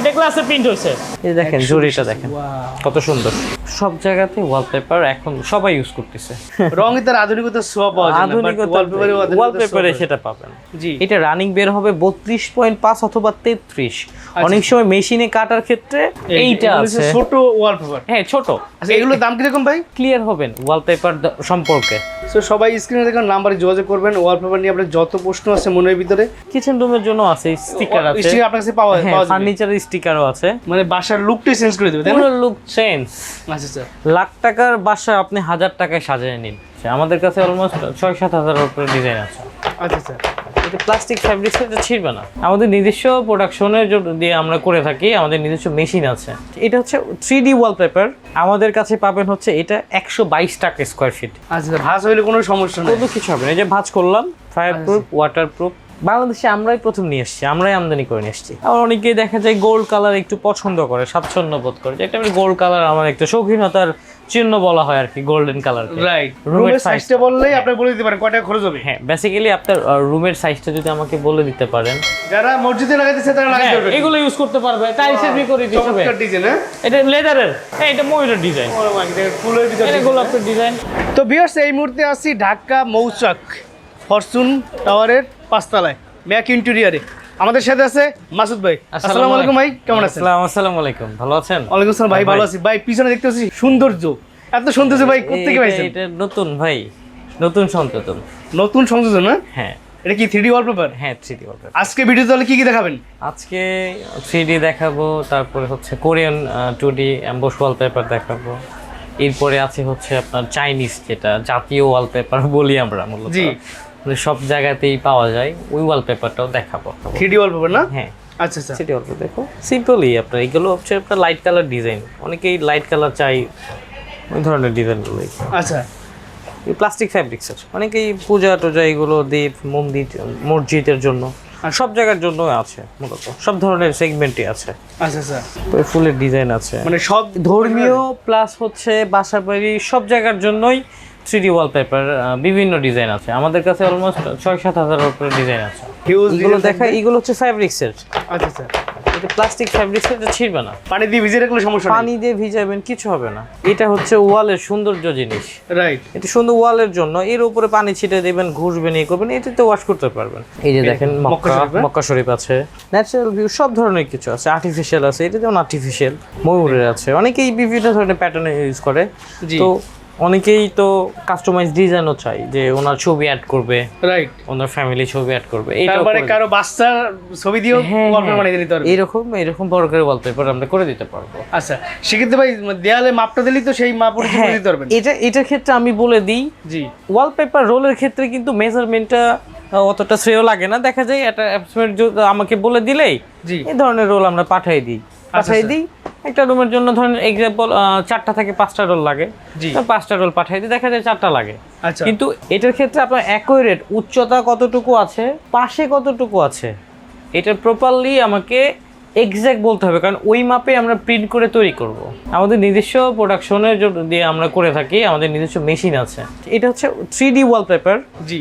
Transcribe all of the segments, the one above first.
এটা গ্লাসে প্রিন্ট হয়েছে। এই দেখেন জরিটা দেখেন। কত সুন্দর। সব জায়গাতে ওয়ালপেপার এখন সবাই ইউজ করতেছে। রঙে তার আধুনিকতার ছোঁয়া পাওয়া যায় বাট ওয়ালপেপারে ওয়ালপেপারে সেটা পাবেন। জি। এটা রানিং বের হবে বত্রিশ পয়েন্ট পাঁচ অথবা তেত্রিশ। অনেক সময় মেশিনে কাটার ক্ষেত্রে এইটা আছে। ছোট ওয়ালপেপার হ্যাঁ ছোট। আচ্ছা এগুলোর দাম কীরকম ভাই? ক্লিয়ার হবেন ওয়ালপেপার সম্পর্কে। সো সবাই স্ক্রিনে দেখুন নাম্বারে যোগাযোগ করবেন ওয়ালপেপার নিয়ে আপনার যত প্রশ্ন আছে মনের ভিতরে। কিচেন রুমের জন্য আছে স্টিকার আছে। স্টিকার আপনার কাছে পাওয়া হ্যাঁ পাওয়া যাবে। ফার্নিচারের স্টিকারও আছে। মানে বাসার লুকটাই চেঞ্জ করে দেবে পুরো লুক চেঞ্জ আচ্ছা স্যার লাখ টাকার বাসা আপনি হাজার টাকায় সাজিয়ে নিন। আমাদের কাছে অলমোস্ট ছয় সাত হাজারের উপরে ডিজাইন আছে। আচ্ছা স্যার এটা প্লাস্টিক ফ্যাব্রিক্স এটা ছিড়বে না। আমাদের নিজস্ব প্রোডাকশনের দিয়ে আমরা করে থাকি আমাদের নিজস্ব মেশিন আছে। এটা হচ্ছে থ্রি ডি ওয়ালপেপার আমাদের কাছে পাবেন হচ্ছে এটা একশো বাইশ টাকা স্কোয়ার ফিট আচ্ছা ভাস হইলে কোনো সমস্যা নেই। কোনো কিছু হবে না। এই যে ভাঁজ করলাম ফায়ার প্রুফ ওয়াটার প্রুফ বাংলাদেশে আমরাই প্রথম নিয়ে এসেছি আমরাই আমদানি করে নিয়ে এসেছি। আবার অনেকেই দেখা যায় গোল্ড কালার একটু পছন্দ করে স্বাচ্ছন্দ্য বোধ করে। যে একটা গোল্ড কালার আমার একটা শৌখিনতার চিহ্ন বলা হয় আর কি গোল্ডেন কালার রাইট রুমের সাইজটা বললেই আপনি বলে দিতে পারেন কয় টাকা খরচ হবে। হ্যাঁ বেসিক্যালি আপনার রুমের সাইজটা যদি আমাকে বলে দিতে পারেন। যারা মসজিদে লাগাইতেছে তারা লাগাইতে হ্যাঁ, পারবে। এগুলো ইউজ করতে পারবে টাইলসের বিপরীত হিসেবে। চমৎকার ডিজাইন হ্যাঁ? এটা লেদারের হ্যাঁ এটা ময়ূরের ডিজাইন ফুলের ভিতরে এটা গোলাপের ডিজাইন তো বিয়ার্স এই মুহূর্তে আছি ঢাকা মৌচাক ফরচুন টাওয়ারের। পাঁচতলায় ম্যাক ইন্টেরিয়ারে। আমাদের সাথে আছে মাসুদ ভাই। আসসালামু আলাইকুম ভাই কেমন আছেন? আসসালামু আলাইকুম ভালো আছেন? ওয়ালাইকুম আসসালাম ভাই ভালো আছি। ভাই পিছনে দেখতে পাচ্ছি সৌন্দর্য। এত সৌন্দর্য ভাই কোথেকে পাইছেন? এটা নতুন ভাই নতুন সংযোজন নতুন সংযোজন না হ্যাঁ। এটা কি থ্রি ডি ওয়ালপেপার হ্যাঁ থ্রি ডি ওয়ালপেপার আজকে ভিডিও তাহলে কি কি দেখাবেন? আজকে থ্রি ডি দেখাবো তারপরে হচ্ছে Korean two D emboss wallpaper দেখাবো। এরপরে আছে হচ্ছে আপনার চাইনিজ যেটা জাতীয় ওয়ালপেপার বলি আমরা মূলত। জি। সব জায়গাতেই পাওয়া যায়। ওই ওয়ালপেপারটাও দেখাবো থ্রি ডি ওয়ালপেপার না? হ্যাঁ। আচ্ছা আচ্ছা। সিটি অল্প দেখো সিম্পলই আপনার। এগুলো হচ্ছে আপনার লাইট কালার ডিজাইন অনেকেই লাইট কালার চাই ওই ধরনের ডিজাইনগুলোই আচ্ছা। প্লাস্টিক ফ্যাব্রিক্স আছে অনেকেই পূজা টুজা এগুলো দ্বীপ মন্দির মসজিদের জন্য সব জায়গার জন্য আছে মূলত। সব ধরনের সেগমেন্টই আছে। আচ্ছা আচ্ছা। ফুলের ডিজাইন আছে। মানে সব ধর্মীয় প্লাস হচ্ছে বাসা বাড়ি সব জায়গার জন্যই থ্রি ডি ওয়ালপেপার বিভিন্ন ডিজাইন আছে। আমাদের কাছে অলমোস্ট ছয় সাত হাজারের উপরে ডিজাইন আছে। এগুলো দেখা এগুলো হচ্ছে ফ্যাব্রিক্সের আচ্ছা আচ্ছা। এটা প্লাস্টিক ফ্যাব্রিক্সের এটা ছিড়বে না। পানি দিয়ে ভিজে রাখলে সমস্যা পানি দিয়ে ভিজাবেন কিছু হবে না। এটা হচ্ছে ওয়ালের সৌন্দর্য জিনিস। রাইট এটা সুন্দর ওয়ালের জন্য এর উপরে পানি ছিটে দেবেন ঘুষবেন এই করবেন এটাতে ওয়াশ করতে পারবেন। এই যে দেখেন মক্কা? মক্কা শরীফ। আছে। ন্যাচারাল ভিউ সব ধরনের কিছু আছে। আর্টিফিশিয়াল আছে এটা যেমন আর্টিফিশিয়াল ময়ূরের আছে। অনেকেই বিভিন্ন ধরনের প্যাটার্ন ইউজ করে। তো অনেকেই তো কাস্টমাইজ ডিজাইনও চাই যে ওনার ছবি অ্যাড করবে রাইট ওনার ফ্যামিলি ছবি অ্যাড করবে তারপরে কারও বাচ্চার ছবি দিয়েও হ্যাঁ, ওয়ালপেপার হ্যাঁ। বানিয়ে দিতে পারবে। এইরকম এরকম বড় করে ওয়ালপেপার আমরা করে দিতে পারব। আচ্ছা সেক্ষেত্রে ভাই দেয়ালে মাপটা দিলেই তো সেই মাপ অনুযায়ী দিতে পারবেন। এটা এটার ক্ষেত্রে আমি বলে দিই জি। ওয়ালপেপার রোলের ক্ষেত্রে কিন্তু মেজারমেন্টটা অতটা শ্রেয় লাগে না। দেখা যায় একটা অ্যাপসমেন্ট আমাকে বলে দিলেই জি। এই ধরনের রোল আমরা পাঠিয়ে দিই। পাঠিয়ে দিই একটা রুমের জন্য ধরেন এক্সাম্পল চারটা থেকে পাঁচটা রোল লাগে। পাঁচটা রোল পাঠাইতে দিই দেখা যায় চারটা লাগে। আচ্ছা। কিন্তু এটার ক্ষেত্রে আপনার অ্যাকোরেট উচ্চতা কতটুকু আছে পাশে কতটুকু আছে? এটা প্রপারলি আমাকে এক্স্যাক্ট বলতে হবে কারণ ওই মাপে আমরা প্রিন্ট করে তৈরি করব। আমাদের নিজস্ব প্রোডাকশনের দিয়ে আমরা করে থাকি আমাদের নিজস্ব মেশিন আছে। এটা হচ্ছে three D wallpaper ji.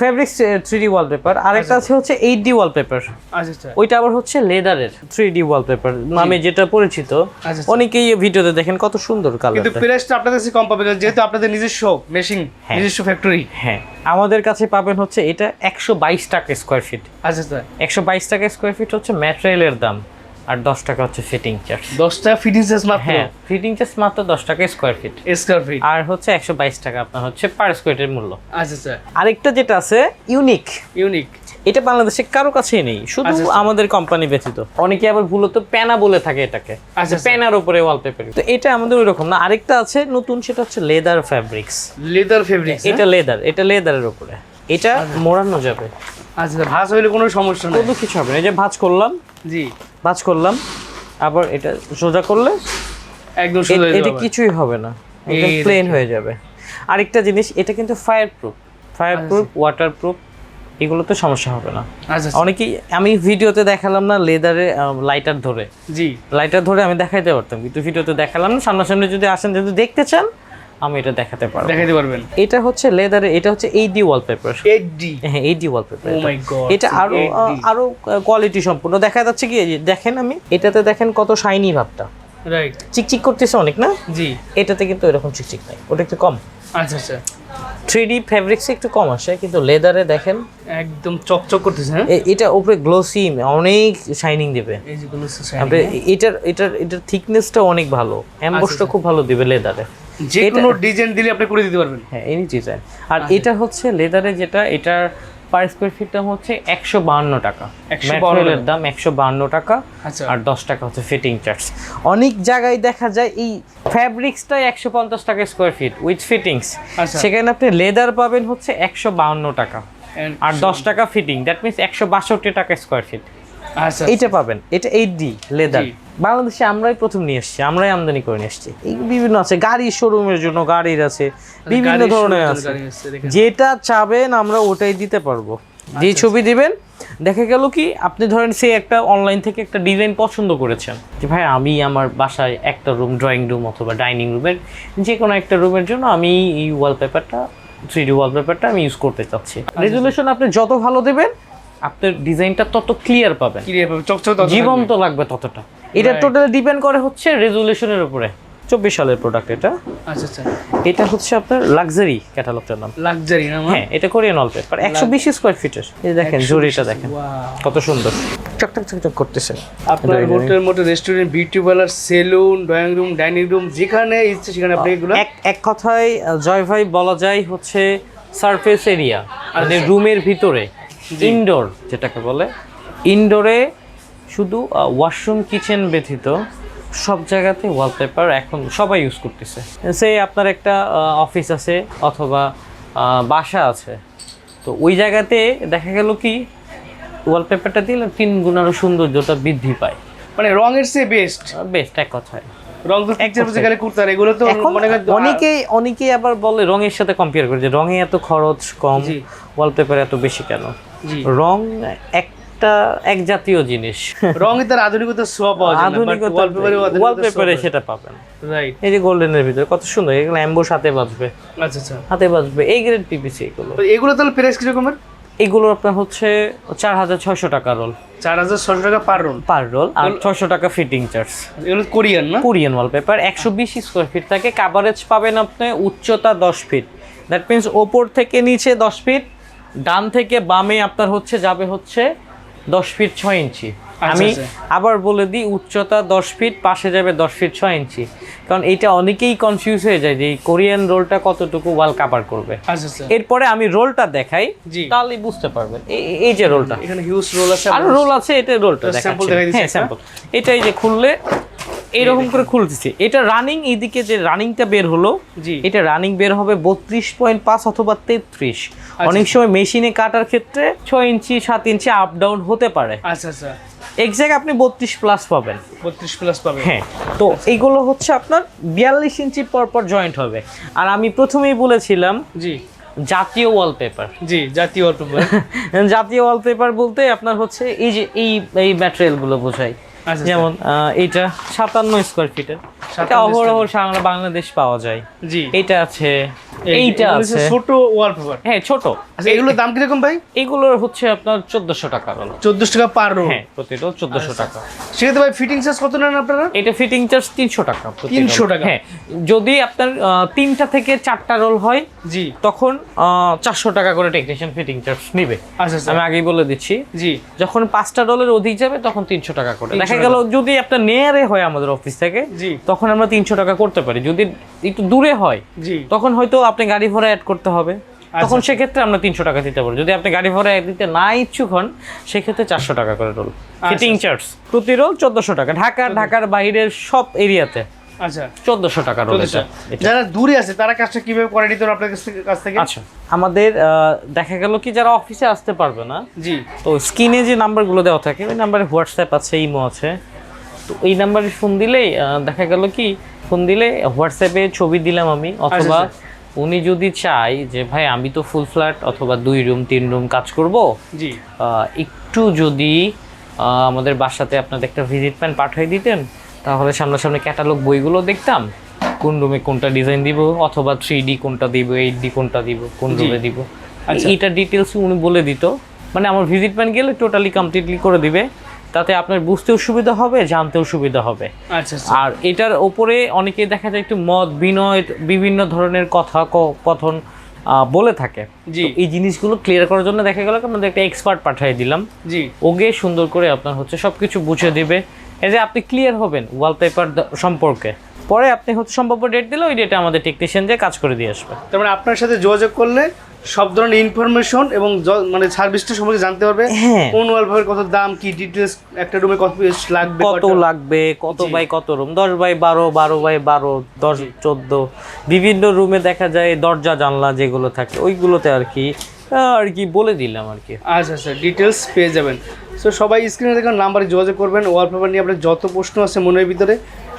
Fabrics three D wallpaper আরেকটা আছে হচ্ছে এইট ডি ওয়ালপেপার আচ্ছা আচ্ছা। ওইটা আবার হচ্ছে লেদারের থ্রি ডি ওয়ালপেপার নামে যেটা পরিচিত। আচ্ছা। অনেকেই ভিডিওতে দেখেন কত সুন্দর কিন্তু কালারটা প্রাইসটা আপনাদের কাছে কম পাবেন যেহেতু আপনাদের নিজস্ব মেশিন নিজস্ব ফ্যাক্টরি হ্যাঁ। আমাদের কাছে পাবেন হচ্ছে এটা একশো বাইশ টাকা স্কোয়ার ফিট আচ্ছা আচ্ছা। একশো বাইশ টাকা স্কোয়ার ফিট হচ্ছে ম্যাটেরিয়ালের দাম। আর দশ টাকা হচ্ছে ফিটিং চার্জ দশটা ফিটিং চার্জ মাত্র? হ্যাঁ ফিটিং চার্জ মাত্র দশ টাকা স্কোয়ার ফিট স্কোয়ার ফিট আর হচ্ছে একশো বাইশ টাকা আপনার হচ্ছে পার স্কোয়ারের মূল্য। আচ্ছা আচ্ছা। আরেকটা যেটা আছে ইউনিক ইউনিক এটা বাংলাদেশে কারও কাছেই নেই শুধু আচ্ছা, আচ্ছা। আমাদের কোম্পানি ব্যতীত। অনেকে আবার ভুলত প্যানা বলে থাকে এটাকে। আচ্ছা। প্যানার উপরে ওয়ালপেপার তো এটা আমাদের ওই রকম না। আরেকটা আছে নতুন সেটা হচ্ছে লেদার ফ্যাব্রিক্স লেদার ফেব্রিক এটা লেদার এটা লেদারের উপরে। এটা মোড়ানো যাবে। আচ্ছা ভাস হইলে কোনো সমস্যা নেই। কোনো কিছু হবে না। এই যে ভাঁজ করলাম। জি। ভাঁজ করলাম। আবার এটা সোজা করলে একদম সোজা হয়ে এটা কিছুই হবে না। একদম প্লেন হয়ে যাবে। আরেকটা জিনিস এটা কিন্তু fireproof fireproof waterproof এগুলো তো সমস্যা হবে না। আচ্ছা আচ্ছা। অনেকেই আমি ভিডিওতে দেখালাম না লেদারে লাইটার ধরে। জি। লাইটার ধরে আমি দেখাইতে পারতাম কিন্তু ভিডিওতে দেখালাম না। সামনাসামনি যদি আসেন যদি দেখতে চান আমি এটা দেখাতে পারব। দেখাতে পারবেন। এটা হচ্ছে লেদারে এটা হচ্ছে eight D wallpaper eight D হ্যাঁ eight D wallpaper oh my god এটা আরও আরও কোয়ালিটি সম্পূর্ণ। দেখা যাচ্ছে কি দেখেন আমি এটাতে দেখেন কত শাইনি ভাবটা। রাইট চিকচিক করতেছে অনেক না? জি। এটাতে কিন্তু এরকম চিকচিক নাই। ওটা একটু কম। আচ্ছা আচ্ছা। থ্রি ডি ফ্যাব্রিক্সে একটু কম আসে কিন্তু লেদারে দেখেন একদম চকচক করতেছে হ্যাঁ? এটা উপরে গ্লোসি অনেক শাইনিং দেবে। আপনি এটার এটার এটার থিকনেসটা অনেক ভালো। অ্যাম্বোসটা খুব ভালো দিবে লেদারে। যে কোনো ডিজাইন দিলে আপনি করে দিতে পারবেন। হ্যাঁ এনি ডিজাইন আর এটা হচ্ছে লেদারে যেটা এটার পার স্কোয়ার ফিট দাম হচ্ছে একশো বাহান্ন টাকা। 152 ম্যাটেরিয়ালের দাম একশো বাহান্ন টাকা আচ্ছা। আর দশ টাকা হচ্ছে ফিটিং চার্জ অনেক জায়গায় দেখা যায় এই ফ্যাব্রিক্সটাই একশো পঞ্চাশ টাকা স্কোয়ার ফিট উইথ ফিটিংস। সেখানে আপনি লেদার পাবেন হচ্ছে একশো বাহান্ন টাকা। আর দশ টাকা ফিটিং দ্যাট মিনস একশো বাষট্টি টাকা স্কোয়ার ফিট আচ্ছা এইটা পাবেন। এটা এইট ডি লেদার বাংলাদেশে আমরাই প্রথম নিয়ে এসেছি আমরাই আমদানি করে নিয়ে এসেছি। এই বিভিন্ন আছে গাড়ির শোরুমের জন্য গাড়ির আছে বিভিন্ন ধরনের আছে। গাড়ি। যেটা চাবেন আমরা ওটাই দিতে পারব। যে আচ্ছা, ছবি দিবেন দেখা গেল কি আপনি ধরেন সে একটা অনলাইন থেকে একটা ডিজাইন পছন্দ করেছেন। যে ভাই আমি আমার বাসায় একটা রুম ড্রয়িং রুম অথবা ডাইনিং রুমের যে কোনো একটা রুমের জন্য আমি এই ওয়ালপেপারটা থ্রি ডি ওয়ালপেপারটা আমি ইউজ করতে চাচ্ছি। আচ্ছা, রেজুলেশন আপনি যত ভালো দেবেন আপনার ডিজাইনটা তত ক্লিয়ার পাবেন। ক্লিয়ার পাবে চকচক জীবন্ত লাগবে ততটা। এটা. টোটালি ডিপেন্ড করে হচ্ছে রেজুলেশনের উপরে। চব্বিশ সালের প্রোডাক্ট এটা। আচ্ছা আচ্ছা। এটা হচ্ছে আপনার লাক্সারি ক্যাটালগটার নাম। লাক্সারি না মা? হ্যাঁ এটা কোরিয়ান ওয়ালপেপার একশো বিশ স্কোয়ার ফিটের এই দেখেন জরিটা দেখেন। কত সুন্দর। চকচক চকচক করতেছে। আপনার হোটেল মোটে restaurant beauty parlour salon drawing room dining room যেখানে ইচ্ছে সেখানে আপনি এগুলো এক এক কথায় জয় ভাই বলা যায় হচ্ছে সারফেস এরিয়া মানে আচ্ছা। রুমের ভিতরে। ইনডোর যেটাকে বলে। ইনডোরে শুধু ওয়াশরুম কিচেন ব্যতীত সব জায়গাতে ওয়ালপেপার এখন সবাই ইউজ করতেছে। সে আপনার একটা অফিস আছে অথবা বাসা আছে। তো ওই জায়গাতে দেখা গেল কি ওয়ালপেপারটা দিলে তিন গুণ আরও সৌন্দর্যটা বৃদ্ধি পায়। মানে রঙের চেয়ে বেস্ট বেস্ট এক কথায়। রং তো খালি কুর্তার এগুলো তো মনে অনেকেই অনেকেই আবার বলে রঙের সাথে কম্পেয়ার করে যে রঙে এত খরচ কম। ওয়ালপেপার এত বেশি কেন? রং একটা এক জাতীয় জিনিস। রঙে তার আধুনিকতা ছোঁয়া পাওয়া যায় আধুনিকতা ওয়ালপেপারে ওয়ালপেপারে সেটা পাবেন। রাইট এই যে গোল্ডেনের ভিতরে কত সুন্দর এগুলো অ্যাম্বোস হাতে বাজবে আচ্ছা আচ্ছা। হাতে বাজবে এই গ্রেড পিপিসি এগুলো। এগুলো তাহলে প্রাইস কিরকমের এগুলো আপনার হচ্ছে চার হাজার ছয়শো টাকা রোল চার হাজার ছশো টাকা পার রোল পার রোল আর ছয়শো টাকা ফিটিং চার্জ এগুলো কোরিয়ান না? কোরিয়ান ওয়ালপেপার একশো বিশ স্কোয়ার ফিট থাকে। কাভারেজ পাবেন আপনি উচ্চতা দশ ফিট দ্যাট মিনস ওপর থেকে নিচে দশ ফিট ডান থেকে বামে আপনার হচ্ছে যাবে হচ্ছে দশ ফিট ছয় ইঞ্চি। আমি আচ্ছা। আবার বলে দিই উচ্চতা দশ ফিট পাশে যাবে দশ ফিট ছয় ইঞ্চি। কারণ এটা অনেকেই কনফিউজ হয়ে যায় যে কোরিয়ান রোলটা কতটুকু ওয়াল কাভার করবে। আচ্ছা আচ্ছা। এরপরে আমি রোলটা দেখাই জি। তাহলেই বুঝতে পারবেন। এই- যে রোলটা। এখানে হিউজ রোল আছে আরও রোল আছে এটা রোলটা sample দেখাচ্ছি হ্যাঁ স্যাম্পল এটা এই যে খুললে এইরকম করে খুলতেছি। এটা রানিং এদিকে যে রানিংটা বের হলো এটা রানিং বের হবে বত্রিশ পয়েন্ট পাঁচ অথবা তেত্রিশ। আচ্ছা। অনেক সময় মেশিনে কাটার ক্ষেত্রে ছয় ইঞ্চি সাত ইঞ্চি আপ ডাউন হতে পারে। আচ্ছা আচ্ছা। এক্সাক্ট আপনি বত্রিশ প্লাস পাবেন। বত্রিশ প্লাস পাবেন। হ্যাঁ তো এইগুলো হচ্ছে আপনার বিয়াল্লিশ ইঞ্চি পর পর জয়েন্ট হবে। আর আমি প্রথমেই বলেছিলাম জি। জাতীয় ওয়ালপেপার জি জাতীয় ওয়ালপেপার জাতীয় ওয়ালপেপার বলতে আপনার হচ্ছে এই যে এই এই ম্যাটেরিয়ালগুলো বোঝায় যেমন আহ, এইটা সাতান্ন স্কোয়ার ফিটের এটা 57 অহরহ সারা বাংলাদেশ পাওয়া যায়। জি। এটা আছে এইটা আছে। ছোট ওয়ালপেপার হ্যাঁ ছোট। আচ্ছা এগুলোর দাম কীরকম ভাই? এগুলোর হচ্ছে আপনার চোদ্দশো টাকা চোদ্দশো টাকা পার রোল হ্যাঁ প্রতি রোল চোদ্দশো টাকা। সেক্ষেত্রে ভাই ফিটিং চার্জ কত নেন আপনারা? এটা ফিটিং চার্জ তিনশো টাকা প্রতি 300 roll। টাকা? হ্যাঁ যদি আপনার তিনটা থেকে চারটা রোল হয় জি। তখন চারশো টাকা করে টেকনিশিয়ান ফিটিং চার্জ নিবে। আচ্ছা আচ্ছা। আমি আগেই বলে দিচ্ছি। জি। যখন পাঁচটা ডলার অধিক যাবে তখন তিনশো টাকা করে। দেখা গেল যদি আপনার নেয়ারে হয় আমাদের অফিস থেকে জি। তখন আমরা তিনশো টাকা করতে পারি। যদি একটু দূরে হয় তখন হয়তো আপনি গাড়ি ভাড়া অ্যাড করতে হবে। আচ্ছা। তখন সেক্ষেত্রে আমরা তিনশো টাকা দিতে পারি। যদি আপনি গাড়ি ভাড়া দিতে না ইচ্ছুক হন সেক্ষেত্রে চারশো টাকা করে রোল আচ্ছা। ফিটিং চার্জ প্রতি রোল চোদ্দশো টাকা। ঢাকা ঢাকার বাইরের সব এরিয়াতে। আচ্ছা। চোদ্দশো টাকা রোল। যারা দূরে আছে তারা কাজটা কীভাবে করে নিতে পারে আপনার কাছ থেকে- আচ্ছা আমাদের দেখা গেল কি যারা অফিসে আসতে পারবে না জি। তো স্ক্রিনে যে নাম্বারগুলো দেওয়া থাকে ওই নাম্বারে হোয়াটসঅ্যাপ আছে ইমো আছে। তো এই নাম্বারে ফোন দিলেই দেখা গেল কি ফোন দিলে হোয়াটসঅ্যাপে ছবি দিলাম আমি অথবা আচ্ছা। উনি যদি চাই যে ভাই আমি তো ফুল ফ্ল্যাট অথবা দুই রুম তিন রুম কাজ করব জি একটু যদি আমাদের বাসাতে আপনাদের একটা ভিজিট প্যান পাঠিয়ে দিতেন তাহলে সামনাসামনি ক্যাটালগ বইগুলো দেখতাম কোন রুমে কোনটা ডিজাইন দিব অথবা থ্রি ডি কোনটা দিব এইট ডি কোনটা দিব কোন। রুমে দিব আচ্ছা। এইটা ডিটেলস উনি বলে দিত মানে আমার ভিজিট ম্যান গেলে টোটালি কমপ্লিটলি করে দিবে তাতে আপনার বুঝতেও সুবিধা হবে জানতেও সুবিধা হবে। আচ্ছা আচ্ছা। আর এটার ওপরে অনেকে দেখা যায় একটু মত বিনয় বিভিন্ন ধরনের কথা কথন বলে থাকে। এই জিনিসগুলো ক্লিয়ার করার জন্য দেখা গেল আমাদের একটা এক্সপার্ট পাঠিয়ে দিলাম। জি। ওগে সুন্দর করে আপনার হচ্ছে সব কিছু বুঝিয়ে দিবে। এই যে আপনি ক্লিয়ার হবেন ওয়ালপেপার সম্পর্কে। পরে আপনি হচ্ছে সম্ভাব্য ডেট দিলে ওই ডেটে আমাদের টেকনিশিয়ান যে কাজ করে দিয়ে আসবে। তার মানে আপনার সাথে যোগাযোগ করলে সব ধরনের ইনফরমেশন এবং মানে সার্ভিসটা সম্পর্কে জানতে পারবে। হ্যাঁ। কোন ওয়ালপেপার কত দাম কি ডিটেলস একটা রুমে কত পিস লাগবে কত লাগবে কত বাই কত রুম দশ বাই বারো বারো বাই বারো দশ চোদ্দ। বিভিন্ন রুমে দেখা যায় দরজা জানলা যেগুলো থাকে ওইগুলোতে আর কি আর কি বলে দিলাম আর কি। আচ্ছা আচ্ছা ডিটেলস পেয়ে যাবেন। সো সবাই স্ক্রিনে দেখুন নাম্বারে যোগাযোগ করবেন। ওয়ালপেপার নিয়ে আপনার যত প্রশ্ন আছে মনের ভিতরে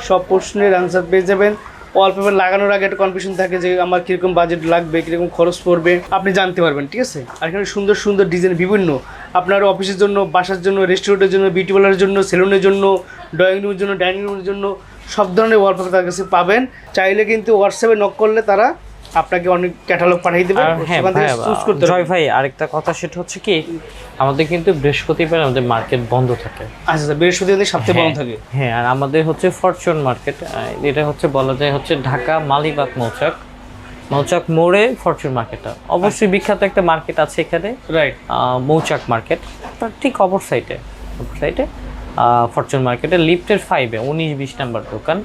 সব প্রশ্নের অ্যান্সার পেয়ে যাবেন। ওয়ালপেপার লাগানোর আগে একটা কনফিউশন থাকে যে আমার কীরকম বাজেট লাগবে, কীরকম খরচ পড়বে, আপনি জানতে পারবেন, ঠিক আছে? আর এখানে সুন্দর সুন্দর ডিজাইন বিভিন্ন। আপনার অফিসের জন্য, বাসার জন্য রেস্টুরেন্টের জন্য বিউটি পার্লারের জন্য সেলুনের জন্য ড্রয়িং রুমের জন্য ডাইনিং রুমের জন্য, সব ধরনের ওয়ালপেপার তার কাছে পাবেন। চাইলে কিন্তু হোয়াটসঅ্যাপে নক করলে তারা আপনাকে অনেক ক্যাটালগ পাঠিয়ে দেবে হ্যাঁ সেখান চুজ করতে জয় ভাই আরেকটা কথা সেটা হচ্ছে কি আমাদের কিন্তু বৃহস্পতিবার আমাদের মার্কেট বন্ধ থাকে। আচ্ছা আচ্ছা বৃহস্পতিবার সপ্তাহে বন্ধ থাকে? হ্যাঁ আর আমাদের হচ্ছে ফরচুন মার্কেট এটা হচ্ছে বলা যায় হচ্ছে ঢাকা মালিবাগ মৌচাক। মৌচাক মোড়ে ফরচুন মার্কেটটা অবশ্যই বিখ্যাত একটা মার্কেট আছে এখানে রাইট মৌচাক মার্কেট তার ঠিক অপর সাইডে অপর সাইডে ফরচুন মার্কেটে লিফটের ফাইভে উনিশ বিশ নাম্বার দোকান।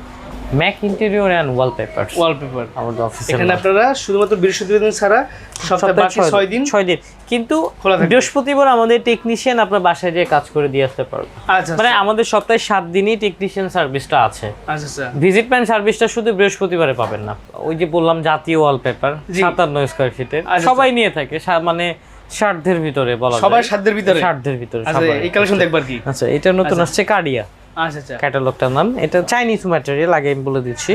Mac interior and wallpaper wallpaper আমাদের অফিসের এখানে আপনারা শুধুমাত্র বৃহস্পতিবার দিন ছাড়া সপ্তাহে বাকি ছয় দিন। ছয় দিন। কিন্তু বৃহস্পতিবার আমাদের টেকনিশিয়ান আপনার বাসায় যেয়ে কাজ করে দিয়ে আসতে পারবে। আচ্ছা মানে আমাদের সপ্তাহে সাত দিনই টেকনিশিয়ান সার্ভিসটা আছে। আচ্ছা আচ্ছা। ভিজিট ম্যান সার্ভিসটা শুধু বৃহস্পতিবারে পাবেন না। ওই যে বললাম জাতীয় ওয়ালপেপার জি। সাতান্ন স্কোয়ার ফিটের আচ্ছা, সবাই নিয়ে থাকে মানে সাধ্যের ভিতরে বলা যায়। সাধ্যের ভিতরে? সাধ্যের ভিতরে আচ্ছা এই কালেকশন দেখবার কি? আচ্ছা এটা নতুন আসছে কাডিয়া আচ্ছা আচ্ছা। ক্যাটালগটার নাম। এটা চাইনিজ ম্যাটেরিয়াল আগে আমি বলে দিচ্ছি।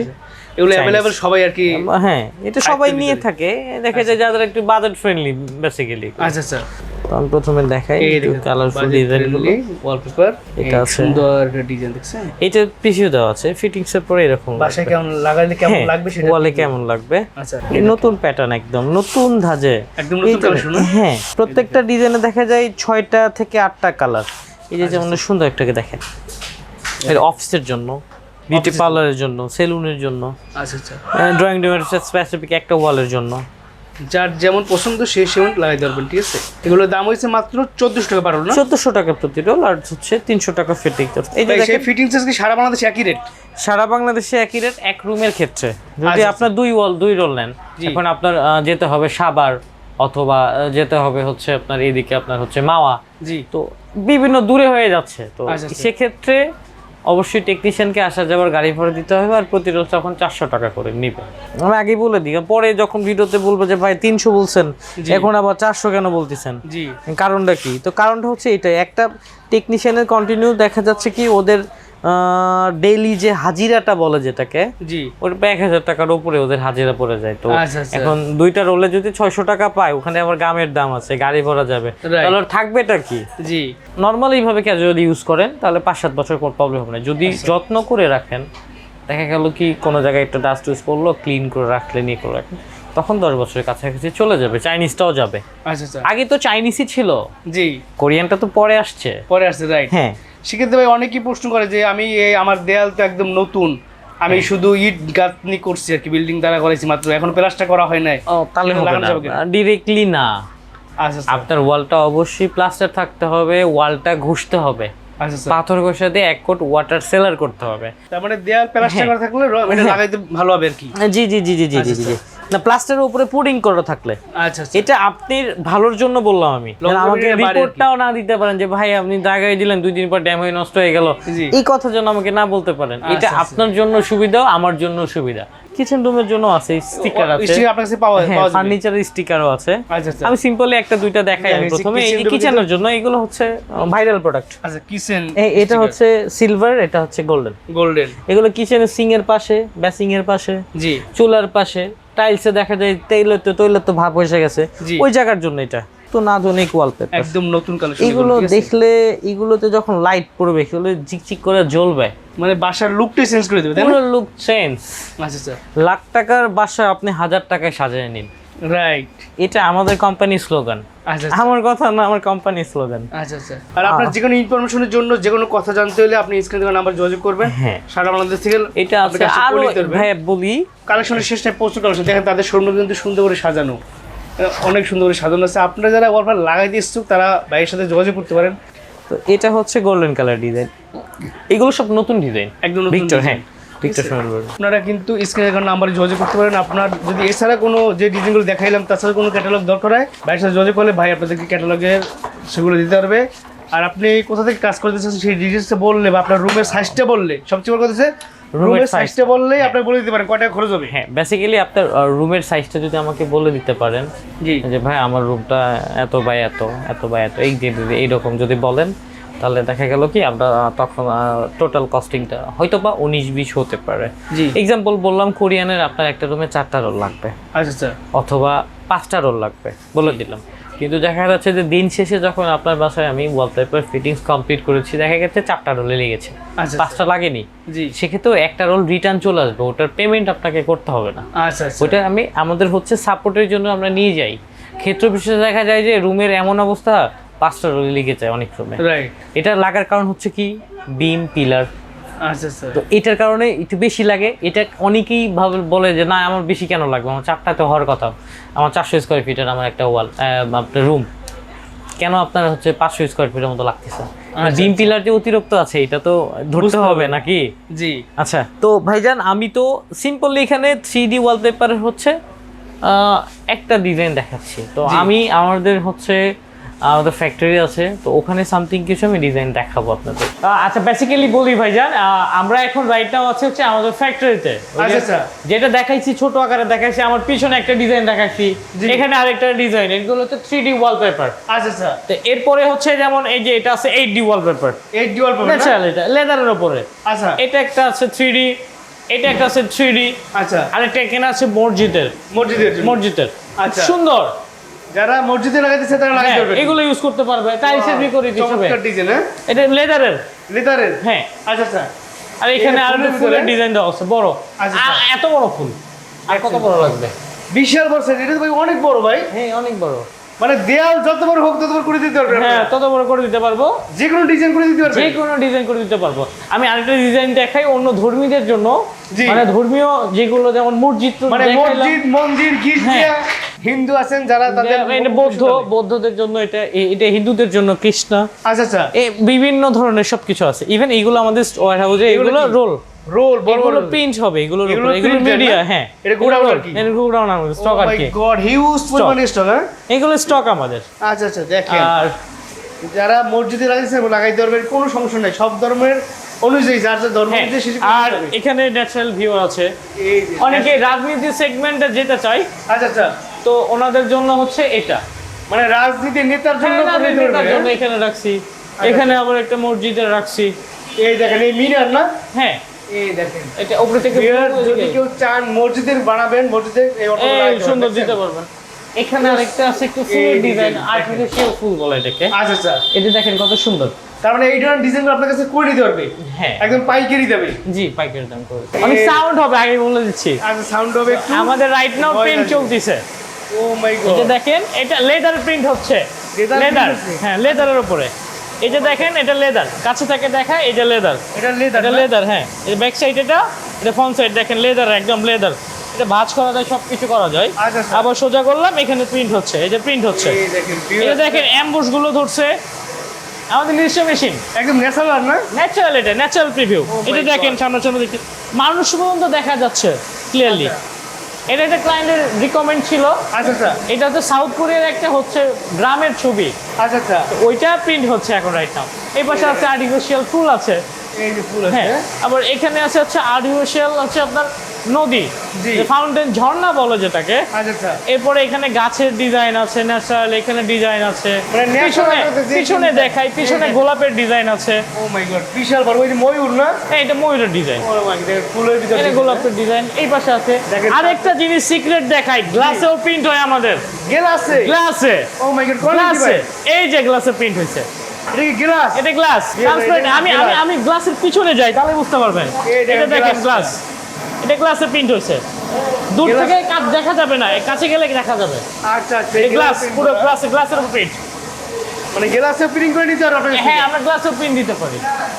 এগুলো অ্যাভেলেবেল সবাই আর কি হ্যাঁ এটা সবাই নিয়ে থাকে। দেখা যায় যাদের একটু বাজেট ফ্রেন্ডলি বেসিক্যালি আচ্ছা আচ্ছা। আমি প্রথমে দেখাই colourful budget design friendly wallpaper। এটা আছে। সুন্দর ডিজাইন দেখছেন? এটা পিছিয়ে দেওয়া আছে। ফিটিংস এর পরে এরকম বাসায় কেমন লাগাইলে কেমন লাগবে সেটা ওয়ালে কেমন লাগবে? আচ্ছা। এই নতুন প্যাটার্ন একদম নতুন ধাজে একদম নতুন তো- হ্যাঁ প্রত্যেকটা ডিজাইনে দেখা যায় ছয়টা থেকে আটটা কালার এই যে যেমন সুন্দর একটাকে দেখেন। এটা অফিসের জন্য বিউটি পার্লারের জন্য সেলুনের জন্য আচ্ছা আচ্ছা। ড্রয়িং রুমের স্পেসিফিক একটা ওয়ালের জন্য। যার যেমন পছন্দ সে সেমন লাগাই পারবেন ঠিক আছে? এগুলোর দাম হয়েছে মাত্র চোদ্দশো টাকা পারো না? চোদ্দশো টাকা প্রতি রোল আর হচ্ছে তিনশো টাকা ফিটিং এই যে ফিটিংস কি সারা বাংলাদেশে একই রেট সারা বাংলাদেশে একই রেট এক রুমের ক্ষেত্রে। যদি আচ্ছা, আপনার দুই ওয়াল দুই রোল নেন এখন আপনার যেতে হবে সাবার অথবা যেতে হবে হচ্ছে আপনার এইদিকে আপনার হচ্ছে মাওয়া। জি। তো বিভিন্ন দূরে হয়ে যাচ্ছে। তো আচ্ছা, আচ্ছা। সেক্ষেত্রে অবশ্যই টেকনিশিয়ানকে আসা যাওয়ার গাড়ি ভাড়া দিতে হবে আর প্রতিরোধ তখন চারশো টাকা করে নিবে। আমি আগে বলে দিই পরে যখন ভিডিওতে বলব যে ভাই তিনশো বলছেন এখন আবার চারশো কেন বলতেছেন? জি। কারণটা কি? তো কারণটা হচ্ছে এটা একটা টেকনিশিয়ানের কন্টিনিউ দেখা যাচ্ছে কি ওদের ডেইলি যে হাজিরাটা বলে যেটাকে জি। ওর এক হাজার টাকার উপরে ওদের হাজিরা পড়ে যায় তো। আচ্ছা, আচ্ছা। এখন দুইটা রোলে যদি ছয়শো টাকা পায় ওখানে আবার গামের দাম আছে গাড়ি ভরা যাবে। তাহলে থাকবেটা কি? জি। নর্মাল এইভাবে ক্যাজুয়াল ইউজ করেন তাহলে পাঁচ সাত বছর কোনো প্রবলেম হবে না। যদি আচ্ছা। যত্ন করে রাখেন দেখা গেল কি কোনো জায়গায় একটা ডাস্ট ইউজ করল ক্লিন করে রাখলেন ইয়ে করে রাখলেন তখন দশ বছরের কাছাকাছি চলে যাবে চাইনিজটাও যাবে। আগে তো চাইনিজই ছিল। জি। কোরিয়ানটা তো পরে আসছে। পরে আসছে রাইট হ্যাঁ। সেক্ষেত্রে ভাই অনেকেই প্রশ্ন করে যে আমি আমার দেয়াল তো একদম নতুন। আমি হ্যাঁ। শুধু ইট গাঁথনি করছি আর কি বিল্ডিং দ্বারা করেছি মাত্র। এখন প্লাস্টার করা হয় নাই। তাহলে হবে না। ডিরেক্টলি না। আচ্ছা, আচ্ছা। আপনার ওয়ালটা অবশ্যই প্লাস্টার থাকতে হবে ওয়ালটা ঘুষতে হবে। আচ্ছা, পাথর ঘষা দিয়ে এক কোট ওয়াটার সেলার করতে হবে। তার মানে দেয়াল প্লাস্টার হ্যাঁ। করা থাকলে লাগাইতে ভালো হবে আর কি। জি জি জি জি জি জি জি। না প্লাস্টারের উপরে পুডিং করা থাকলে। আচ্ছা আচ্ছা। এটা আপনি ভালোর জন্য বললাম আমি। আমাকে। রিপোর্টটাও না দিতে পারেন যে ভাই আপনি জায়গায় দিলেন দুই দিন পর ড্যাম হয়ে নষ্ট হয়ে গেল। এই কথা যেন আমাকে না বলতে পারেন। আচ্ছা, এটা আচ্ছা। আপনার জন্য সুবিধা আমার জন্য সুবিধা। কিচেন রুমের জন্য আছে স্টিকার আছে। স্টিক আপনার কাছে পাওয়া যাবে। ফার্নিচারের স্টিকারও আছে। আমি সিম্পলি একটা দুইটা দেখাই আমি প্রথমে। এই কিচেনের জন্য এগুলো হচ্ছে ভাইরাল প্রোডাক্ট আচ্ছা কিচেন এটা হচ্ছে সিলভার এটা হচ্ছে গোল্ডেন গোল্ডেন এগুলো কিচেনের সিং এর পাশে বেসিং এর পাশে জি। চুলার পাশে টাইলসে দেখা যায় তৈলাক্ত তৈলাক্ত ভাব এসে গেছে। ওই জায়গার জন্য এটা। তো নাধনিক ওয়ালপেপার একদম নতুন কালেকশন এগুলো দেখলে এগুলোতে যখন লাইট পড়বে এগুলো চিকচিক করে জ্বলবে। মানে বাসার লুকটাই চেঞ্জ করে দেবে তাই না? পুরো লুক চেঞ্জ আচ্ছা স্যার লাখ টাকার বাসা আপনি হাজার টাকায় সাজিয়ে নিন। রাইট এটা আমাদের কোম্পানির স্লোগান আচ্ছা আচ্ছা। আমার কথা না আমার কোম্পানির স্লোগান আচ্ছা আচ্ছা। আর আপনার যে কোনো ইনফরমেশনের জন্য যে কোনো কথা জানতে হলে আপনি স্ক্রিনে দেওয়া নাম্বার যোগাযোগ করবেন। হ্যাঁ। সারা বাংলাদেশ থেকে এটা আছে আরও। ভাই বলি। কালেকশনের শেষ প্রচুর কালেকশন। দেখেন তাদের শোরুম কিন্তু সুন্দর করে সাজানো। অনেক সুন্দর করে সাজানো আছে। আপনারা যারা ওয়ালপার লাগাইতে ইচ্ছুক তারা ভাইয়ের সাথে যোগাযোগ করতে পারেন। তো এটা হচ্ছে গোল্ডেন কালার ডিজাইন এগুলো সব নতুন ডিজাইন একদম ভিক্টর হ্যাঁ। আপনারা কিন্তু স্ক্রিনের নাম্বারে যোগাযোগ করতে পারেন। আপনার যদি এছাড়া কোনো যে ডিজাইনগুলো দেখাইলাম তাছাড়া কোনো ক্যাটালগ দরকার হয় ভাইয়ের সাথে যোগাযোগ করলে ভাই আপনাদেরকে ক্যাটালগের সেগুলো দিতে পারবে। আর আপনি কোথা থেকে কাজ করতে চাচ্ছেন সেই ডিটেলসটা বললে বা আপনার রুমের সাইজটা বললে সবচেয়ে বড় কথা হচ্ছে রুমের সাইজটা বললেই আপনি বলে দিতে পারেন কয় টাকা খরচ হবে। হ্যাঁ বেসিক্যালি আপনার রুমের সাইজটা যদি আমাকে বলে দিতে পারেন যে ভাই আমার রুমটা এত বাই এত এত বাই এত এই যে এইরকম যদি বলেন তাহলে দেখা গেল কি আমরা তখন টোটাল কস্টিংটা হয়তো বা উনিশ বিশ হতে পারে। এক্সাম্পল বললাম কোরিয়ানের আপনার একটা রুমে চারটা রোল লাগবে। আচ্ছা আচ্ছা। অথবা পাঁচটা রোল লাগবে বলে দিলাম। কিন্তু দেখা যাচ্ছে যে দিন শেষে যখন আপনার বাসায় আমি ওয়ালপেপার ফিটিংস কমপ্লিট করেছি দেখা গেছে চারটা রোলে লেগেছে। আচ্ছা পাঁচটা লাগেনি। সেক্ষেত্রেও একটা রোল রিটার্ন চলে আসবে ওটার পেমেন্ট আপনাকে করতে হবে না। আচ্ছা আচ্ছা। ওইটা আমি আমাদের হচ্ছে সাপোর্টের জন্য আমরা নিয়ে যাই। ক্ষেত্র বিশেষে দেখা যায় যে রুমের এমন অবস্থা পাঁচটা রোলে লেগে যায় অনেক রুমে রাইট এটা লাগার কারণ হচ্ছে কি? বিম পিলার আচ্ছা আচ্ছা। তো এটার কারণে একটু বেশি লাগে। এটা অনেকেই ভাবে বলে যে না আমার বেশি কেন লাগবে? আমার চারটা তো হওয়ার কথা। আমার চারশো স্কোয়ার ফিটের আমার একটা ওয়াল আপনার রুম কেন আপনার হচ্ছে পাঁচশো স্কোয়ার ফিটের মতো লাগতেছে? আচ্ছা, বিম পিলার যে অতিরিক্ত আছে এটা তো ধরতে হবে নাকি? জি। আচ্ছা তো ভাইজান আমি তো সিম্পলি এখানে থ্রি ডি ওয়ালপেপার হচ্ছে আহ, একটা ডিজাইন দেখাচ্ছি। তো আমি আমাদের হচ্ছে আমাদের ফ্যাক্টরি আছে তো ওখানে সামথিং কিছু আমি ডিজাইন দেখাবো আপনাদের। আচ্ছা বেসিক্যালি বলি ভাইজান আমরা এখন রাইট নাও আছে হচ্ছে আমাদের ফ্যাক্টরিতে আচ্ছা, আচ্ছা। যেটা দেখাইছি ছোট আকারে দেখাইছি আমার পিছনে একটা ডিজাইন দেখাইছি জি। এখানে আরেকটা ডিজাইন এগুলো হচ্ছে থ্রি ডি ওয়ালপেপার আচ্ছা আচ্ছা। তো এরপরে হচ্ছে যেমন এই যে এটা আছে eight D wallpaper eight D wall পাবেন না? ন্যাচারাল এটা লেদারের উপরে। আচ্ছা। এটা একটা আছে থ্রি ডি এটা একটা আছে থ্রি ডি আচ্ছা। আরেকটা এখানে আছে মসজিদের। মসজিদের মসজিদের। আচ্ছা। সুন্দর। যারা মসজিদে লাগাইতেছে তারা লাগাইতে হ্যাঁ, পারবে। এগুলো ইউজ করতে পারবে টাইলসের বিপরীত হিসেবে। চমৎকার ডিজাইন হ্যাঁ? এটা লেদারের? লেদারের? হ্যাঁ। আচ্ছা আচ্ছা। আর এখানে আর ফুলের ডিজাইন দেওয়া আছে বড়। আচ্ছা, আচ্ছা। এত বড় ফুল? আর কত বড় লাগবে? বিশাল বড় সাইজ এটা ভাই অনেক বড় ভাই। হ্যাঁ অনেক বড়। মানে দেয়াল যত বড় হোক তত বড় করে দিতে পারবে হ্যাঁ তত বড় করে দিতে পারব। যে কোনো ডিজাইন করে দিতে পারবে। যে কোনো ডিজাইন করে দিতে পারব। আমি আরেকটা ডিজাইন দেখাই অন্য ধর্মীদের জন্য। মানে ধর্মীয় যেগুলো যেমন মসজিদ মানে মসজিদ মন্দির গির্জা হ্যাঁ। হিন্দু আছেন যারা তাদের বৌদ্ধ বৌদ্ধদের জন্য এটা এটা হিন্দুদের জন্য কৃষ্ণা। আচ্ছা আচ্ছা। বিভিন্ন ধরনের সবকিছু আছে। ইভেন এইগুলো আমাদের ওয়ার হাউসে এগুলো রোল রোল বড় বড় প্রিন্ট হবে এগুলোর উপরে এগুলো মিডিয়া হ্যাঁ। এটা গোডাউন আর কি? Oh এটা গোডাউন আমাদের স্টক আর কি। গড হিউজ পরিমাণে স্টক হ্যাঁ? এগুলো স্টক আমাদের। আচ্ছা আচ্ছা দেখেন। আর যারা মসজিদে লাগাইছে লাগাইতে পারবেন কোনো সমস্যা নাই। সব ধর্মের অনুযায়ী যার যার ধর্ম হ্যাঁ, অনুযায়ী আর এখানে ন্যাচারাল ভিউ আছে। অনেকে রাজনীতি সেগমেন্টে যেতে চায়। আচ্ছা আচ্ছা। তো ওনাদের জন্য হচ্ছে এটা। মানে রাজনীতি নেতার জন্য হ্যাঁ, জন্য? এখানে রাখছি। এখানে আবার একটা মসজিদে রাখছি। এই দেখেন এই মিনার না? হ্যাঁ। এই দেখেন। এটা উপরে থেকে যদি কেউ চান মসজিদের বানাবেন মসজিদে এই সুন্দর দিতে পারবেন। এখানে আরেকটা আছে একটু ফুলের ডিজাইন আর্টিফিশিয়াল ফুল বলে এটাকে। আচ্ছা আচ্ছা। এটা দেখেন কত সুন্দর। তার মানে এই ধরনের ডিজাইন আপনার কাছে করে নিতে পারবে? হ্যাঁ। একদম পাইকারি দামে। জি পাইকারি দাম করে। অনেক সাউন্ড হবে আগে বলে দিচ্ছি। আচ্ছা সাউন্ড হবে একটু। আমাদের রাইট নাও লাগবে। চলতেছে। ও মাই এটা দেখেন এটা লেদার প্রিন্ট হচ্ছে। লেদার হ্যাঁ লেদারের উপরে। এই যে দেখেন এটা লেদার কাছে থেকে দেখায় এই যে লেদার এটা লেদার এটা লেদার হ্যাঁ। এই ব্যাক সাইড এটা এটা ফ্রন্ট সাইড দেখেন লেদার একদম লেদার এটা ভাঁজ করা যায় সব কিছু করা যায়। আচ্ছা, আচ্ছা। আবার সোজা করলাম এখানে প্রিন্ট হচ্ছে। এই যে প্রিন্ট হচ্ছে। এটা দেখেন অ্যাম্বুশগুলো ধরছে। আমাদের নিজস্ব মেশিন একদম ন্যাচারাল না? ন্যাচারাল এটা ন্যাচারাল প্রিভিউ Oh এটা দেখেন সামনে সামনে দেখতে মানুষ পর্যন্ত দেখা যাচ্ছে ক্লিয়ারলি এটা একটা ক্লায়েন্টের রিকমেন্ড ছিল। আচ্ছা আচ্ছা। এটা তো সাউথ কোরিয়ার একটা হচ্ছে গ্রামের ছবি। আচ্ছা আচ্ছা। ওইটা প্রিন্ট হচ্ছে এখন রাইট নাও এই পাশে আছে আর্টিফিশিয়াল ফুল আছে। এই যে ফুল হ্যাঁ আছে আবার এখানে আছে হচ্ছে আর্টিফিশিয়াল হচ্ছে আপনার নদী ফাউন্টেন ঝর্ণা বলে যেটাকে আচ্ছা আচ্ছা। এরপরে এখানে গাছের ডিজাইন আছে ন্যাচারাল এখানে ডিজাইন আছে। মানে পিছনে পিছনে দেখাই পিছনে গোলাপের ডিজাইন আছে। ও মাই গড বিশাল বড় ওই ময়ূর না? হ্যাঁ, এটা ময়ূরের ডিজাইন ফুলের ভিতর গোলাপের ডিজাইন এই পাশে আছে। দেখেন। আরেকটা জিনিস সিক্রেট দেখাই গ্লাসেও প্রিন্ট হয় আমাদের। গেল আছে গ্লাসে ও মাই গড গ্লাসে এই যে গ্লাসে প্রিন্ট হয়েছে। এটা কি গ্লাস এটা গ্লাস আমি আমি আমি গ্লাসের পিছনে যাই তাহলে বুঝতে পারবেন। এটা দেখেন গ্লাস এটা গ্লাসে প্রিন্ট হয়েছে। দূর থেকে কাজ দেখা যাবে না কাছে গেলে দেখা যাবে। আচ্ছা আচ্ছা গ্লাস পুরো গ্লাসে গ্লাস গ্লাসের প্রিন্ট মানে গ্লাসে প্রিন্ট করে নিতে হবে হ্যাঁ আমরা গ্লাসে প্রিন্ট দিতে পারি।